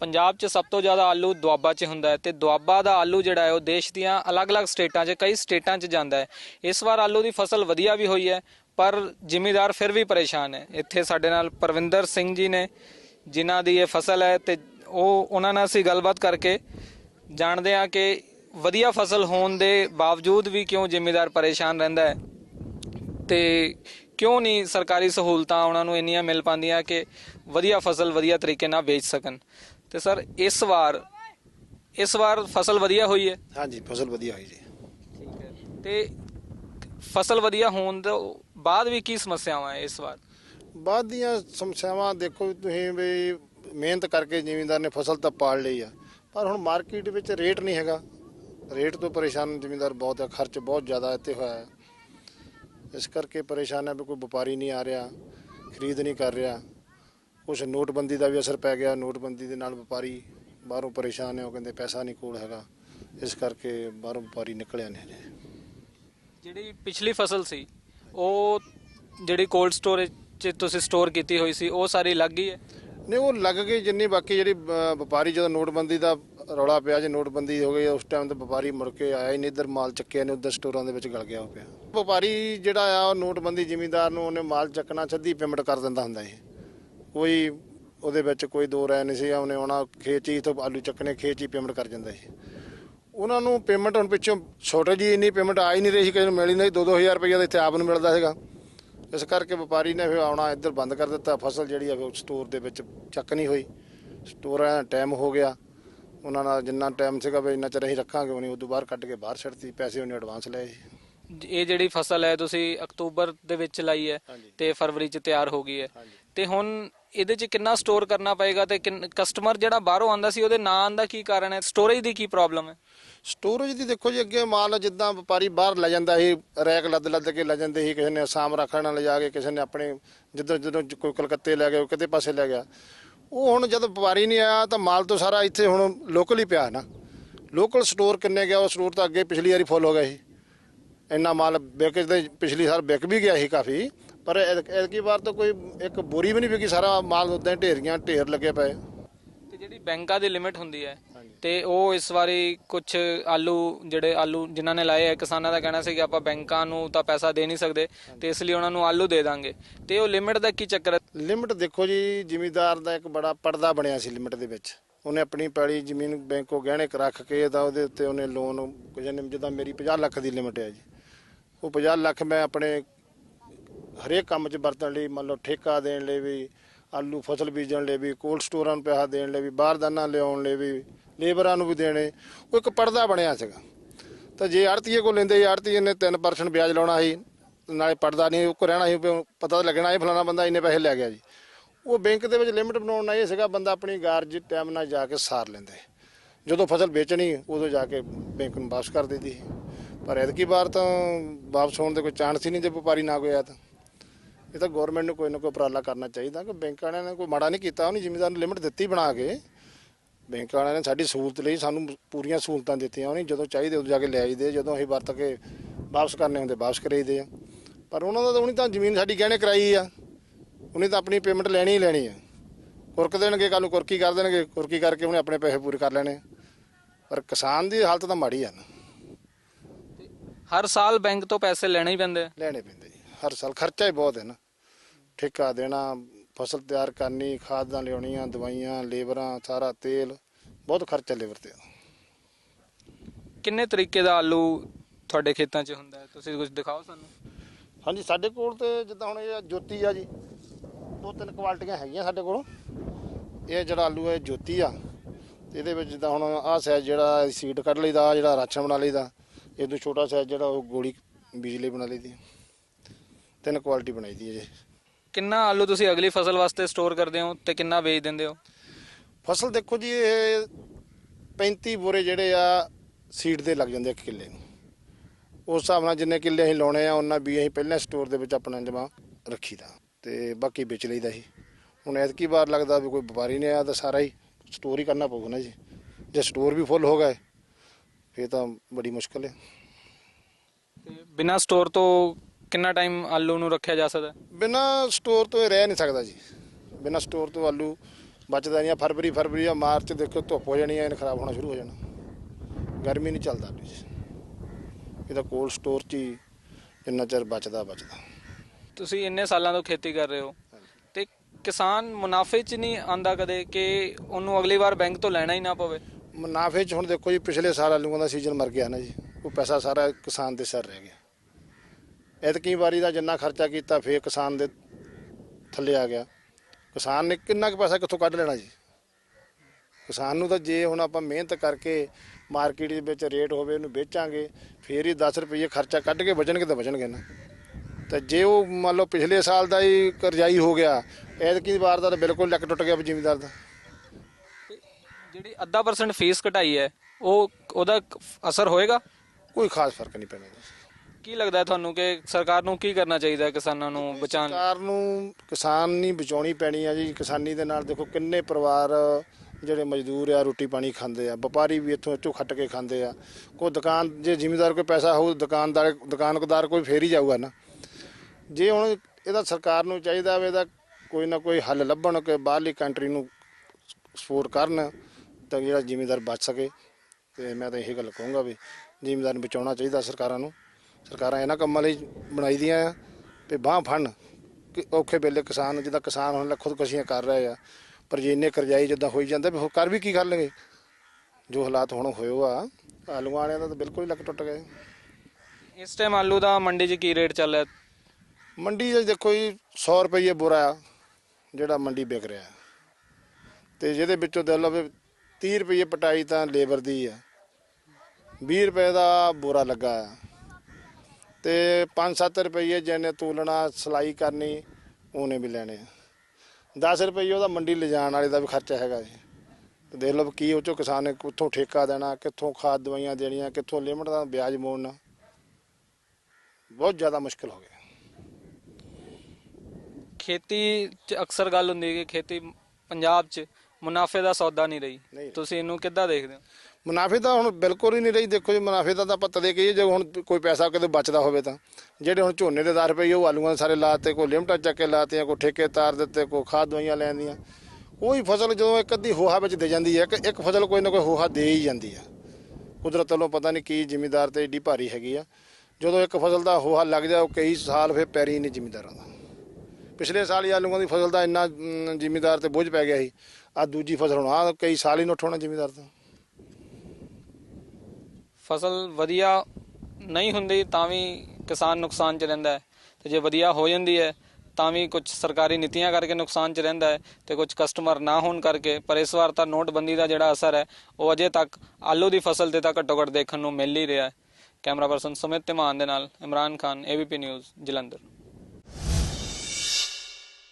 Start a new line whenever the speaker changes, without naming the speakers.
ਪੰਜਾਬ 'ਚ ਸਭ ਤੋਂ ਜ਼ਿਆਦਾ ਆਲੂ ਦੁਆਬਾ 'ਚ ਹੁੰਦਾ ਹੈ ਤੇ ਦੁਆਬਾ ਦਾ ਆਲੂ ਜਿਹੜਾ ਹੈ ਉਹ ਦੇਸ਼ ਦੀਆਂ ਅਲੱਗ-ਅਲੱਗ ਸਟੇਟਾਂ 'ਚ, ਕਈ ਸਟੇਟਾਂ 'ਚ ਜਾਂਦਾ ਹੈ। ਇਸ ਵਾਰ ਆਲੂ ਦੀ ਫਸਲ ਵਧੀਆ ਵੀ ਹੋਈ ਹੈ, ਪਰ ਜ਼ਿਮੀਦਾਰ ਫਿਰ ਵੀ ਪਰੇਸ਼ਾਨ ਹੈ। ਇੱਥੇ ਸਾਡੇ ਨਾਲ ਪਰਵਿੰਦਰ ਸਿੰਘ ਜੀ ਨੇ, ਜਿਨ੍ਹਾਂ ਦੀ ਇਹ ਫਸਲ ਹੈ ਤੇ ਉਹ, ਉਹਨਾਂ ਨਾਲ ਅਸੀਂ ਗੱਲਬਾਤ ਕਰਕੇ ਜਾਣਦੇ ਹਾਂ ਕਿ ਵਧੀਆ ਫਸਲ ਹੋਣ ਦੇ ਬਾਵਜੂਦ ਵੀ ਕਿਉਂ ਜ਼ਿਮੀਦਾਰ ਪਰੇਸ਼ਾਨ ਰਹਿੰਦਾ ਹੈ। ਤੇ ਕਿਉਂ ਨਹੀਂ ਸਰਕਾਰੀ ਸਹੂਲਤਾਂ ਉਹਨਾਂ ਨੂੰ ਇੰਨੀਆਂ ਮਿਲ ਪਾਉਂਦੀਆਂ ਕਿ ਵਧੀਆ ਫਸਲ ਵਧੀਆ ਤਰੀਕੇ ਨਾਲ ਵੇਚ ਸਕਣ। ਤੇ ਸਰ ਇਸ ਵਾਰ ਇਸ ਵਾਰ ਫਸਲ ਵਧੀਆ ਹੋਈ ਹੈ?
ਹਾਂਜੀ ਫਸਲ ਵਧੀਆ ਹੋਈ ਜੀ।
ਠੀਕ ਹੈ। ਤੇ ਫਸਲ ਵਧੀਆ ਹੋਣ ਤੋਂ ਬਾਅਦ ਵੀ ਕੀ ਸਮੱਸਿਆਵਾਂ ਹੈ ਇਸ ਵਾਰ?
ਬਾਅਦ ਦੀਆਂ ਸਮੱਸਿਆਵਾਂ ਦੇਖੋ ਤੁਸੀਂ ਵੀ ਮਿਹਨਤ ਕਰਕੇ ਜ਼ਿਮੀਂਦਾਰ ਨੇ ਫਸਲ ਤਾਂ ਪਾਲ ਲਈ ਆ ਪਰ ਹੁਣ ਮਾਰਕੀਟ ਵਿੱਚ ਰੇਟ ਨਹੀਂ ਹੈਗਾ। ਰੇਟ ਤੋਂ ਪਰੇਸ਼ਾਨ ਜ਼ਿਮੀਂਦਾਰ ਬਹੁਤ ਹੈ ਖਰਚ ਬਹੁਤ ਜ਼ਿਆਦਾ ਇੱਥੇ ਹੋਇਆ ਹੈ। ਇਸ ਕਰਕੇ ਪਰੇਸ਼ਾਨ ਹੈ ਵੀ ਕੋਈ ਵਪਾਰੀ ਨਹੀਂ ਆ ਰਿਹਾ ਖਰੀਦ ਨਹੀਂ ਕਰ ਰਿਹਾ। ਕੁਛ ਨੋਟਬੰਦੀ ਦਾ ਵੀ ਅਸਰ ਪੈ ਗਿਆ। ਨੋਟਬੰਦੀ ਦੇ ਨਾਲ ਵਪਾਰੀ ਬਾਹਰੋਂ ਪਰੇਸ਼ਾਨ ਹੈ। ਉਹ ਕਹਿੰਦੇ ਪੈਸਾ ਨਹੀਂ ਕੋਲ ਹੈਗਾ। ਇਸ ਕਰਕੇ ਬਾਹਰੋਂ ਵਪਾਰੀ ਨਿਕਲਿਆ ਨਹੀਂ ਹਜੇ।
ਜਿਹੜੀ ਪਿਛਲੀ ਫਸਲ ਸੀ ਉਹ ਜਿਹੜੀ ਕੋਲਡ ਸਟੋਰੇਜ 'ਚ ਤੁਸੀਂ ਸਟੋਰ ਕੀਤੀ ਹੋਈ ਸੀ ਉਹ ਸਾਰੀ ਲੱਗ ਗਈ ਹੈ?
ਨਹੀਂ ਉਹ ਲੱਗ ਗਈ ਜਿੰਨੀ ਬਾਕੀ ਜਿਹੜੀ ਵਪਾਰੀ ਜਦੋਂ ਨੋਟਬੰਦੀ ਦਾ ਰੌਲਾ ਪਿਆ ਜੇ ਨੋਟਬੰਦੀ ਹੋ ਗਈ ਉਸ ਟਾਈਮ ਤੇ ਵਪਾਰੀ ਮੁੜ ਕੇ ਆਇਆ ਹੀ ਨਹੀਂ। ਇੱਧਰ ਮਾਲ ਚੱਕਿਆ ਨੇ ਉੱਧਰ ਸਟੋਰਾਂ ਦੇ ਵਿੱਚ ਗਲ ਗਿਆ ਹੋ ਪਿਆ। ਵਪਾਰੀ ਜਿਹੜਾ ਆ ਉਹ ਨੋਟਬੰਦੀ ਜ਼ਿਮੀਂਦਾਰ ਨੂੰ ਉਹਨੇ ਮਾਲ ਚੱਕਣਾ ਸਿੱਧੀ ਪੇਮੈਂਟ ਕਰ ਦਿੰਦਾ ਹੁੰਦਾ ਸੀ ਕੋਈ ਉਹਦੇ ਵਿੱਚ ਕੋਈ ਦੋ ਰਾय ਨਹੀਂ ਸੀ ਉਹਨੇ ਆਉਣਾ ਖੇਤ 'ਚ ਹੀ ਤੋਂ ਆਲੂ ਚੱਕਣੇ ਖੇਤ 'ਚ ਹੀ ਪੇਮੈਂਟ ਕਰ ਜਾਂਦਾ ਸੀ। ਉਹਨਾਂ ਨੂੰ ਪੇਮੈਂਟ ਹੁਣ ਪਿੱਛੋਂ ਛੋਟੇ ਜੀ ਇੰਨੀ ਪੇਮੈਂਟ ਆ ਹੀ ਨਹੀਂ ਰਹੀ ਸੀ ਕਿਸੇ ਨੂੰ ਮਿਲੀ ਨਹੀਂ 2-2000 ਰੁਪਏ ਦਾ ਇੱਥੇ ਆਪ ਨੂੰ ਮਿਲਦਾ ਸੀਗਾ। ਇਸ ਕਰਕੇ ਵਪਾਰੀ ਨੇ ਫਿਰ ਆਉਣਾ ਇੱਧਰ ਬੰਦ ਕਰ ਦਿੱਤਾ। ਫਸਲ ਜਿਹੜੀ ਆ ਸਟੋਰ ਦੇ ਵਿੱਚ ਚੱਕ ਨਹੀਂ ਹੋਈ। ਸਟੋਰਾਂ ਦਾ ਟਾਈਮ ਹੋ ਗਿਆ। ਉਹਨਾਂ ਨਾਲ ਜਿੰਨਾ ਟਾਈਮ ਸੀਗਾ ਵੀ ਇੰਨਾ ਚਿਰ ਅਸੀਂ ਰੱਖਾਂਗੇ ਉਹਨੇ ਉਦੋਂ ਬਾਹਰ ਕੱਢ ਕੇ ਬਾਹਰ ਛੱਡਤੀ ਪੈਸੇ ਉਹਨੇ ਐਡਵਾਂਸ ਲਏ ਸੀ।
ਇਹ ਜਿਹੜੀ ਫਸਲ ਹੈ ਤੁਸੀਂ ਅਕਤੂਬਰ ਦੇ ਵਿੱਚ ਲਾਈ ਹੈ। ਤੇ ਫਰਵਰੀ 'ਚ ਤਿਆਰ ਹੋ ਗਈ ਹੈ। ਤੇ ਹੁਣ ਇਹਦੇ 'ਚ ਕਿੰਨਾ ਸਟੋਰ ਕਰਨਾ ਪਏਗਾ ਤੇ ਕਸਟਮਰ ਜਿਹੜਾ ਬਾਹਰੋਂ ਆਂਦਾ ਸੀ, ਉਹਦੇ ਨਾ ਆਉਣ ਦਾ ਕੀ ਕਾਰਨ ਹੈ? ਸਟੋਰੇਜ ਦੀ ਕੀ ਪ੍ਰੋਬਲਮ ਹੈ?
ਸਟੋਰੇਜ ਦੀ ਦੇਖੋ ਜੀ, ਅੱਗੇ ਮਾਲ ਜਿੱਦਾਂ ਵਪਾਰੀ ਬਾਹਰ ਲੈ ਜਾਂਦਾ ਸੀ, ਰੈਕ ਲੱਦ ਲੱਦ ਕੇ ਲੈ ਜਾਂਦੇ ਸੀ, ਕਿਸੇ ਨੇ ਅਸਾਮ ਰੱਖਣ ਲਿਜਾ ਕੇ, ਕਿਸੇ ਨੇ ਆਪਣੇ ਜਿੱਦਾਂ ਜਦੋਂ ਕੋਈ ਕਲਕੱਤੇ ਲੈ ਗਿਆ ਕਿਤੇ ਪਾਸੇ ਲੈ ਗਿਆ। ਉਹ ਹੁਣ ਜਦ ਵਪਾਰੀ ਨਹੀਂ ਆਇਆ, ਤਾਂ ਮਾਲ ਤੋਂ ਸਾਰਾ ਇੱਥੇ ਹੁਣ ਲੋਕਲ ਹੀ ਪਿਆ ਨਾ। ਲੋਕਲ ਸਟੋਰ ਕਿੰਨੇ ਗਿਆ, ਉਹ ਸਟੋਰ ਤਾਂ ਅੱਗੇ ਪਿਛਲੀ ਵਾਰੀ ਫੁੱਲ ਹੋ ਗਿਆ ਸੀ। ਇੰਨਾ ਮਾਲ ਵਿਕ ਤੇ ਪਿਛਲੀ ਸਾਲ ਵਿਕ ਵੀ ਗਿਆ ਸੀ ਕਾਫੀ। ਪਰ ਐਤਕੀ ਵਾਰ ਤਾਂ ਕੋਈ ਇੱਕ ਬੋਰੀ ਵੀ ਨਹੀਂ ਵਿਕੀ ਸਾਰਾ ਮਾਲ ਉਦਾਂ ਹੀ ਢੇਰੀਆਂ ਢੇਰ ਲੱਗੇ ਪਏ।
ਤੇ ਜਿਹੜੀ ਬੈਂਕਾਂ ਦੀ ਲਿਮਿਟ ਹੁੰਦੀ ਹੈ। ਤੇ ਉਹ ਇਸ ਵਾਰੀ ਕੁਝ ਆਲੂ ਜਿਹੜੇ ਆਲੂ ਜਿਨ੍ਹਾਂ ਨੇ ਲਾਏ ਆ ਕਿਸਾਨਾਂ ਦਾ ਕਹਿਣਾ ਸੀ ਕਿ ਆਪਾਂ ਬੈਂਕਾਂ ਨੂੰ ਤਾਂ ਪੈਸਾ ਦੇ ਨਹੀਂ ਸਕਦੇ ਤੇ ਇਸ ਲਈ ਉਹਨਾਂ ਨੂੰ ਆਲੂ ਦੇ ਦਾਂਗੇ। ਤੇ ਉਹ ਲਿਮਿਟ ਦਾ ਕੀ ਚੱਕਰ ਹੈ?
ਲਿਮਟ ਦੇਖੋ ਜੀ ਜ਼ਿਮੀਦਾਰ ਦਾ ਇੱਕ ਬੜਾ ਪਰਦਾ ਬਣਿਆ ਸੀ ਲਿਮਟ ਦੇ ਵਿੱਚ। ਉਹਨੇ ਆਪਣੀ ਪੈਲੀ ਜ਼ਮੀਨ ਬੈਂਕੋਂ ਗਹਿਣੇ ਰੱਖ ਕੇ ਤਾਂ ਉਹਦੇ ਉੱਤੇ ਉਹਨੇ ਲੋਨ ਕੁਝ ਨੇ ਜਿੱਦਾਂ ਮੇਰੀ 50 ਲੱਖ ਦੀ ਲਿਮਟ ਹੈ ਜੀ। ਉਹ 50 ਲੱਖ ਮੈਂ ਆਪਣੇ ਹਰੇਕ ਕੰਮ 'ਚ ਵਰਤਣ ਲਈ, ਮੰਨ ਲਓ ਠੇਕਾ ਦੇਣ ਲਈ ਵੀ, ਆਲੂ ਫਸਲ ਬੀਜਣ ਲਈ ਵੀ, ਕੋਲਡ ਸਟੋਰਾਂ ਨੂੰ ਪੈਸਾ ਦੇਣ ਲਈ ਵੀ ਬਾਹਰਦਾਨਾ ਲਿਆਉਣ ਲਈ ਵੀ, ਲੇਬਰਾਂ ਨੂੰ ਵੀ ਦੇਣੇ। ਉਹ ਇੱਕ ਪਰਦਾ ਬਣਿਆ ਸੀਗਾ। ਤਾਂ ਜੇ ਆੜਤੀਏ ਕੋਲ ਲੈਂਦੇ, ਆੜਤੀਏ ਨੇ 3% ਵਿਆਜ ਲਾਉਣਾ ਸੀ, ਨਾਲੇ ਪੜਦਾ ਨਹੀਂ, ਉਹ ਕੋ ਰਹਿਣਾ ਸੀ ਪਤਾ ਤਾਂ ਲੱਗਣਾ ਇਹ ਫਲਾਣਾ ਬੰਦਾ ਇੰਨੇ ਪੈਸੇ ਲੈ ਗਿਆ ਜੀ। ਉਹ ਬੈਂਕ ਦੇ ਵਿੱਚ ਲਿਮਟ ਬਣਾਉਣ ਨਾਲ ਇਹ ਸੀਗਾ, ਬੰਦਾ ਆਪਣੀ ਗਾਰਜ ਟਾਈਮ ਨਾਲ ਜਾ ਕੇ ਸਾਰ ਲੈਂਦੇ ਜਦੋਂ ਫਸਲ ਵੇਚਣੀ, ਉਦੋਂ ਜਾ ਕੇ ਬੈਂਕ ਨੂੰ ਵਾਪਸ ਕਰ ਦਿੰਦੀ ਸੀ। ਪਰ ਐਤਕੀ ਵਾਰ ਤਾਂ ਵਾਪਸ ਹੋਣ ਦੇ ਕੋਈ ਚਾਂਸ ਹੀ ਨਹੀਂ, ਜੇ ਵਪਾਰੀ ਨਾ ਕੋਈ ਆਇਆ ਤਾਂ। ਇਹ ਤਾਂ ਗਵਰਨਮੈਂਟ ਨੂੰ ਕੋਈ ਨਾ ਕੋਈ ਉਪਰਾਲਾ ਕਰਨਾ ਚਾਹੀਦਾ ਕਿ ਬੈਂਕ ਵਾਲਿਆਂ ਨੇ ਕੋਈ ਮਾੜਾ ਨਹੀਂ ਕੀਤਾ ਉਹਨੇ ਜ਼ਿਮੀਦਾਰ ਨੂੰ ਲਿਮਟ ਦਿੱਤੀ ਬਣਾ ਕੇ। ਬੈਂਕ ਵਾਲਿਆਂ ਨੇ ਸਾਡੀ ਸਹੂਲਤ ਲਈ ਸਾਨੂੰ ਪੂਰੀਆਂ ਸਹੂਲਤਾਂ ਦਿੱਤੀਆਂ ਉਹਨੇ ਜਦੋਂ ਚਾਹੀਦੇ ਉਦੋਂ ਜਾ ਕੇ ਲੈ ਆਈਦੇ ਜਦੋਂ ਅਸੀਂ ਵਰਤ ਕੇ ਵਾਪਸ ਕਰਨੇ ਹੁੰਦੇ ਵਾਪਸ ਕਰਾਈਦੇ ਆ। ਪਰ ਉਹਨਾਂ ਦਾ ਤਾਂ ਉਹਨੇ ਤਾਂ ਜ਼ਮੀਨ ਸਾਡੀ ਗਹਿਣੇ ਕਰਾਈ ਆ। ਉਹਨੇ ਤਾਂ ਆਪਣੀ ਪੇਮੈਂਟ ਲੈਣੀ ਹੀ ਲੈਣੀ ਆ। ਕੁਰਕ ਦੇਣਗੇ ਕੱਲ ਨੂੰ ਕੁਰਕੀ ਕਰ ਦੇਣਗੇ ਕੁਰਕੀ ਕਰਕੇ ਉਹਨੇ ਆਪਣੇ ਪੈਸੇ ਪੂਰੇ ਕਰ ਲੈਣੇ। ਪਰ ਕਿਸਾਨ ਦੀ ਹਾਲਤ ਤਾਂ ਮਾੜੀ ਆ ਨਾ।
ਹਰ ਸਾਲ ਬੈਂਕ ਤੋਂ ਪੈਸੇ ਲੈਣੇ ਹੀ ਪੈਂਦੇ ਆ?
ਲੈਣੇ ਪੈਂਦੇ ਜੀ। ਹਰ ਸਾਲ ਖਰਚਾ ਹੀ ਬਹੁਤ ਹੈ ਨਾ। ਠੇਕਾ ਦੇਣਾ ਫਸਲ ਤਿਆਰ ਕਰਨੀ ਖਾਦਾਂ ਲਿਆਉਣੀਆਂ ਦਵਾਈਆਂ ਲੇਬਰਾਂ ਸਾਰਾ ਤੇਲ ਬਹੁਤ ਖਰਚਾ ਲੇਬਰ ਤੇ
ਕਿੰਨੇ ਤਰੀਕੇ ਦਾ ਆਲੂ ਤੁਹਾਡੇ ਖੇਤਾਂ 'ਚ ਹੁੰਦਾ ਹੈ? ਤੁਸੀਂ ਕੁਝ ਦਿਖਾਓ ਸਾਨੂੰ।
ਹਾਂਜੀ ਸਾਡੇ ਕੋਲ ਤੇ ਜਿੱਦਾਂ ਹੁਣ ਇਹ ਜੋਤੀ ਆ ਜੀ ਦੋ ਤਿੰਨ ਕੁਆਲਟੀਆਂ ਹੈਗੀਆਂ ਸਾਡੇ ਕੋਲ। ਇਹ ਜਿਹੜਾ ਆਲੂ ਹੈ ਜੋਤੀ ਆ। ਇਹਦੇ ਵਿੱਚ ਜਿੱਦਾਂ ਹੁਣ ਆਹ ਸਾਈਜ਼ ਜਿਹੜਾ ਸੀਡ ਕੱਢ ਲਈਦਾ ਆਹ ਜਿਹੜਾ ਰਾਸ਼ਨ ਬਣਾ ਲਈਦਾ ਇਹ ਤੋਂ ਛੋਟਾ ਸਾਈਜ਼ ਜਿਹੜਾ ਉਹ ਗੋਲੀ ਬੀਜ ਲਈ ਬਣਾ ਲਈਦੀ ਤਿੰਨ ਕੁਆਲਿਟੀ ਬਣਾਈ ਦੀ ਹੈ ਜੀ।
ਕਿੰਨਾ ਆਲੂ ਤੁਸੀਂ ਅਗਲੀ ਫਸਲ ਵਾਸਤੇ ਸਟੋਰ ਕਰਦੇ ਹੋ ਤੇ ਕਿੰਨਾ ਵੇਚ ਦਿੰਦੇ ਹੋ?
ਫਸਲ ਦੇਖੋ ਜੀ ਇਹ 35 ਬੋਰੇ ਜਿਹੜੇ ਆ ਸੀਡ ਦੇ ਲੱਗ ਜਾਂਦੇ ਆ ਇੱਕ ਕਿੱਲੇ ਨੂੰ। ਉਸ ਹਿਸਾਬ ਨਾਲ ਜਿੰਨੇ ਕਿੱਲੇ ਅਸੀਂ ਲਾਉਣੇ ਆ ਉਹਨਾਂ ਵੀ ਅਸੀਂ ਪਹਿਲਾਂ ਸਟੋਰ ਦੇ ਵਿੱਚ ਆਪਣਾ ਜਮਾ ਰੱਖੀਦਾ ਤੇ ਬਾਕੀ ਵੇਚ ਲਈਦਾ ਸੀ ਹੁਣ ਐਤਕੀ ਵਾਰ ਲੱਗਦਾ ਵੀ ਕੋਈ ਵਪਾਰੀ ਨਹੀਂ ਆਇਆ ਤਾਂ ਸਾਰਾ ਹੀ ਸਟੋਰ ਹੀ ਕਰਨਾ ਪਊਗਾ ਨਾ ਜੀ। ਜੇ ਸਟੋਰ ਵੀ ਫੁੱਲ ਹੋ ਗਏ ਫੇਰ ਤਾਂ ਬੜੀ ਮੁਸ਼ਕਲ ਹੈ।
ਤੇ ਬਿਨਾ ਸਟੋਰ ਤੋਂ ਕਿੰਨਾ ਟਾਈਮ ਆਲੂ ਨੂੰ ਰੱਖਿਆ ਜਾ ਸਕਦਾ? ਹੈ?
ਬਿਨਾ ਸਟੋਰ ਤੋਂ ਇਹ ਰਹਿ ਨਹੀਂ ਸਕਦਾ ਜੀ। ਬਿਨਾ ਸਟੋਰ ਤੋਂ ਆਲੂ ਬਚਦਾ ਨਹੀਂ ਆ। ਫਰਵਰੀ ਫਰਵਰੀ ਆ ਮਾਰਚ ਦੇਖੋ ਧੁੱਪ ਹੋ ਜਾਣੀ ਆ ਇਹਨੇ ਖਰਾਬ ਹੋਣਾ ਸ਼ੁਰੂ ਹੋ ਜਾਣਾ। ਗਰਮੀ ਨਹੀਂ ਚੱਲਦਾ ਆਲੂ 'ਚ ਇਹਦਾ ਕੋਲਡ ਸਟੋਰ 'ਚ ਹੀ ਜਿੰਨਾ ਚਿਰ ਬਚਦਾ ਬਚਦਾ।
ਤੁਸੀਂ ਇੰਨੇ ਸਾਲਾਂ ਤੋਂ ਖੇਤੀ ਕਰ ਰਹੇ ਹੋ। ਤੇ ਕਿਸਾਨ ਮੁਨਾਫੇ 'ਚ ਨਹੀਂ ਆਂਦਾ ਕਦੇ ਕਿ ਉਹਨੂੰ ਅਗਲੀ ਵਾਰ ਬੈਂਕ ਤੋਂ ਲੈਣਾ ਹੀ ਨਾ ਪਵੇ?
ਮੁਨਾਫੇ 'ਚ ਹੁਣ ਦੇਖੋ ਜੀ ਪਿਛਲੇ ਸਾਲ ਆਲੂਆਂ ਦਾ ਸੀਜ਼ਨ ਮਰ ਗਿਆ ਨਾ ਜੀ। ਉਹ ਪੈਸਾ ਸਾਰਾ ਕਿਸਾਨ ਦੇ ਸਿਰ ਰਹਿ ਗਿਆ। ਐਤਕੀ ਵਾਰੀ ਦਾ ਜਿੰਨਾ ਖਰਚਾ ਕੀਤਾ ਫੇਰ ਕਿਸਾਨ ਦੇ ਥੱਲੇ ਆ ਗਿਆ। ਕਿਸਾਨ ਨੇ ਕਿੰਨਾ ਕੁ ਪੈਸਾ ਕਿੱਥੋਂ ਕੱਢ ਲੈਣਾ ਜੀ? ਕਿਸਾਨ ਨੂੰ ਤਾਂ ਜੇ ਹੁਣ ਆਪਾਂ ਮਿਹਨਤ ਕਰਕੇ ਮਾਰਕੀਟ ਦੇ ਵਿੱਚ ਰੇਟ ਹੋਵੇ ਉਹਨੂੰ ਵੇਚਾਂਗੇ ਫੇਰ ਹੀ 10 ਰੁਪਏ ਖਰਚਾ ਕੱਢ ਕੇ ਬਚਣਗੇ ਤਾਂ ਬਚਣਗੇ ਨਾ। ਤੇ ਜੇ ਉਹ ਮੰਨ ਲਓ ਪਿਛਲੇ ਸਾਲ ਦਾ ਹੀ ਕਰਜ਼ਾਈ ਹੋ ਗਿਆ ਐਤਕੀ ਵਾਰ ਦਾ ਤਾਂ ਬਿਲਕੁਲ ਲੱਕ ਟੁੱਟ ਗਿਆ ਜ਼ਿਮੀਦਾਰ ਦਾ।
ਜਿਹੜੀ ਅੱਧਾ ਪਰਸੈਂਟ ਫੀਸ ਘਟਾਈ ਹੈ ਉਹ ਉਹਦਾ ਅਸਰ ਹੋਏਗਾ?
ਕੋਈ ਖਾਸ ਫ਼ਰਕ ਨਹੀਂ ਪੈਣਾ ਜੀ।
ਕੀ ਲੱਗਦਾ ਹੈ ਤੁਹਾਨੂੰ ਕਿ ਸਰਕਾਰ ਨੂੰ ਕੀ ਕਰਨਾ ਚਾਹੀਦਾ ਹੈ ਕਿਸਾਨਾਂ ਨੂੰ ਬਚਾਉਣ ਲਈ?
ਸਰਕਾਰ ਨੂੰ ਕਿਸਾਨ ਨਹੀਂ ਬਚਾਉਣੀ ਪੈਣੀ ਆ ਜੀ। ਕਿਸਾਨੀ ਦੇ ਨਾਲ ਦੇਖੋ ਕਿੰਨੇ ਪਰਿਵਾਰ ਜਿਹੜੇ ਮਜ਼ਦੂਰ ਆ ਰੋਟੀ ਪਾਣੀ ਖਾਂਦੇ ਆ ਵਪਾਰੀ ਵੀ ਇੱਥੋਂ ਇੱਥੋਂ ਖੱਟ ਕੇ ਖਾਂਦੇ ਆ। ਕੋਈ ਦੁਕਾਨ ਜੇ ਜ਼ਿਮੀਂਦਾਰ ਕੋਈ ਪੈਸਾ ਹੋਊ ਦੁਕਾਨਦਾਰ ਦੁਕਾਨਦਾਰ ਕੋਈ ਫੇਰ ਹੀ ਜਾਊਗਾ ਨਾ। ਜੇ ਹੁਣ ਇਹਦਾ ਸਰਕਾਰ ਨੂੰ ਚਾਹੀਦਾ ਵੇ ਇਹਦਾ ਕੋਈ ਨਾ ਕੋਈ ਹੱਲ ਲੱਭਣ ਕਿ ਬਾਹਰਲੀ ਕੰਟਰੀ ਨੂੰ ਸਪੋਰਟ ਕਰਨ ਤਾਂ ਜਿਹੜਾ ਜ਼ਿਮੀਂਦਾਰ ਬਚ ਸਕੇ। ਤੇ ਮੈਂ ਤਾਂ ਇਹ ਗੱਲ ਕਹੂੰਗਾ ਵੀ ਜ਼ਿਮੀਂਦਾਰ ਨੂੰ ਬਚਾਉਣਾ ਚਾਹੀਦਾ ਸਰਕਾਰਾਂ ਨੂੰ। ਸਰਕਾਰਾਂ ਇਹਨਾਂ ਕੰਮਾਂ ਲਈ ਬਣਾਈ ਦੀਆਂ ਆ ਤੇ ਬਾਹ ਫੜਨ। ਕਿ ਔਖੇ ਵੇਲੇ ਕਿਸਾਨ ਜਿੱਦਾਂ ਕਿਸਾਨ ਹੁਣ ਖੁਦਕੁਸ਼ੀਆਂ ਕਰ ਰਹੇ ਆ ਪਰ ਜੇ ਇੰਨੇ ਕਰਜ਼ਾਈ ਜਿੱਦਾਂ ਹੋਈ ਜਾਂਦੇ ਵੀ ਹੋਰ ਕਰ ਵੀ ਕੀ ਕਰ ਲੈਣਗੇ ਜੋ ਹਾਲਾਤ ਹੁਣ ਹੋਏ ਹੋ ਆ। ਆਲੂਆਂ ਵਾਲਿਆਂ ਦਾ ਤਾਂ ਬਿਲਕੁਲ ਹੀ ਲੱਕ ਟੁੱਟ ਗਏ
ਇਸ ਟਾਈਮ ਆਲੂ ਦਾ ਮੰਡੀ 'ਚ ਕੀ ਰੇਟ ਚੱਲ ਰਿਹਾ?
ਮੰਡੀ 'ਚ ਦੇਖੋ ਜੀ 100 ਰੁਪਏ ਬੋਰਾ ਜਿਹੜਾ ਮੰਡੀ ਵਿਕ ਰਿਹਾ। ਤੇ ਜਿਹਦੇ ਵਿੱਚੋਂ ਦੇ ਲਓ ਵੀ 30 ਰੁਪਏ ਪਟਾਈ ਤਾਂ ਲੇਬਰ ਦੀ ਆ। 20 ਰੁਪਏ ਦਾ ਬੋਰਾ ਲੱਗਾ ਆ। ਤੇ 5-7 ਰੁਪਏ ਜਿਹਨੇ ਤੋਲਣਾ ਸਲਾਈ ਕਰਨੀ ਉਹਨੇ ਵੀ ਲੈਣੇ ਆ। 10 ਰੁਪਏ ਉਹਦਾ ਮੰਡੀ ਲਿਜਾਣ ਵਾਲੇ ਦਾ ਵੀ ਖਰਚਾ ਹੈਗਾ ਜੀ। ਤੇ ਦੇਖ ਲਓ ਕੀ ਉਹ ਚੋਂ ਕਿਸਾਨ ਨੇ ਕਿੱਥੋਂ ਠੇਕਾ ਦੇਣਾ ਕਿੱਥੋਂ ਖਾਦ ਦਵਾਈਆਂ ਦੇਣੀਆਂ ਕਿੱਥੋਂ ਲਿਮਟ ਦਾ ਵਿਆਜ ਮੋੜਨਾ। ਬਹੁਤ ਜ਼ਿਆਦਾ ਮੁਸ਼ਕਲ ਹੋ ਗਿਆ।
ਖੇਤੀ 'ਚ ਅਕਸਰ ਗੱਲ ਹੁੰਦੀ ਹੈ ਕਿ ਖੇਤੀ ਪੰਜਾਬ 'ਚ ਮੁਨਾਫੇ ਦਾ ਸੌਦਾ ਨਹੀਂ ਰਹੀ।
ਨਹੀਂ।
ਤੁਸੀਂ ਇਹਨੂੰ ਕਿੱਦਾਂ ਦੇਖਦੇ ਹੋ?
ਮੁਨਾਫੇ ਤਾਂ ਹੁਣ ਬਿਲਕੁਲ ਹੀ ਨਹੀਂ ਰਹੀ। ਦੇਖੋ ਜੀ ਮੁਨਾਫੇ ਦਾ ਤਾਂ ਪਤਾ ਤਦੇ ਕਹੀਏ ਜੇ ਹੁਣ ਕੋਈ ਪੈਸਾ ਕਿਤੇ ਬਚਦਾ ਹੋਵੇ ਤਾਂ। ਜਿਹੜੇ ਹੁਣ ਝੋਨੇ ਦੇ 10 ਰੁਪਏ ਉਹ ਆਲੂਆਂ ਦੇ ਸਾਰੇ ਲਾਤੇ ਕੋਈ ਲਿਮਟਾਂ ਚੱਕ ਕੇ ਲਾਤੀਆਂ ਕੋਈ ਠੇਕੇ ਤਾਰ ਦਿੱਤੇ ਕੋਈ ਖਾਦ ਦਵਾਈਆਂ ਲੈਣ ਦੀਆਂ ਕੋਈ ਫਸਲ ਜਦੋਂ ਇੱਕ ਅੱਧੀ ਹੋਹਾ ਵਿੱਚ ਦੇ ਜਾਂਦੀ ਹੈ ਕਿ ਇੱਕ ਫਸਲ ਕੋਈ ਨਾ ਕੋਈ ਹੋਹਾ ਦੇ ਹੀ ਜਾਂਦੀ ਆ ਕੁਦਰਤ ਵੱਲੋਂ ਪਤਾ ਨਹੀਂ ਕੀ ਜ਼ਿਮੀਦਾਰ ਤੇ ਏਡੀ ਭਾਰੀ ਹੈਗੀ ਆ। ਜਦੋਂ ਇੱਕ ਫਸਲ ਦਾ ਹੋਹਾ ਲੱਗ ਜਾ ਉਹ ਕਈ ਸਾਲ ਫਿਰ ਪੈਰੀ ਨਹੀਂ ਜ਼ਿਮੀਦਾਰਾਂ ਦਾ। ਪਿਛਲੇ ਸਾਲ ਹੀ ਆਲੂਆਂ ਦੀ ਫਸਲ ਦਾ ਇੰਨਾ ਅਮ, ਜ਼ਿਮੀਦਾਰ ਤੇ ਬੋਝ ਪੈ ਗਿਆ ਸੀ। ਆ ਦੂਜੀ ਫਸਲ ਹੁਣ ਆ ਕਈ ਸਾਲ ਹੀ ਨੁੱਠ ਹੋਣਾ ਜ਼ਿਮੀਦਾਰ ਦਾ
ਫਸਲ ਵਧੀਆ ਨਹੀਂ ਹੁੰਦੀ ਤਾਂ ਵੀ ਕਿਸਾਨ ਨੁਕਸਾਨ 'ਚ ਰਹਿੰਦਾ ਹੈ। ਤੇ ਜੇ ਵਧੀਆ ਹੋ ਜਾਂਦੀ ਹੈ, ਤਾਂ ਵੀ ਕੁਝ ਸਰਕਾਰੀ ਨੀਤੀਆਂ ਕਰਕੇ ਨੁਕਸਾਨ 'ਚ ਰਹਿੰਦਾ ਹੈ ਤੇ ਕੁਝ ਕਸਟਮਰ ਨਾ ਹੋਣ ਕਰਕੇ, ਪਰ ਇਸ ਵਾਰ ਤਾਂ ਨੋਟਬੰਦੀ ਦਾ ਜਿਹੜਾ ਅਸਰ ਹੈ, ਉਹ ਅਜੇ ਤੱਕ ਆਲੂ ਦੀ ਫਸਲ ਤੇ ਤਾਂ ਘੱਟੋ ਘੱਟ ਦੇਖਣ ਨੂੰ ਮਿਲ ਹੀ ਰਿਹਾ ਹੈ। ਕੈਮਰਾ ਪਰਸਨ ਸੁਮਿਤ ਤਿਮਾਨ ਦੇ ਨਾਲ, ਇਮਰਾਨ ਖਾਨ ਏਬੀਪੀ ਨਿਊਜ਼ ਜਲੰਧਰ।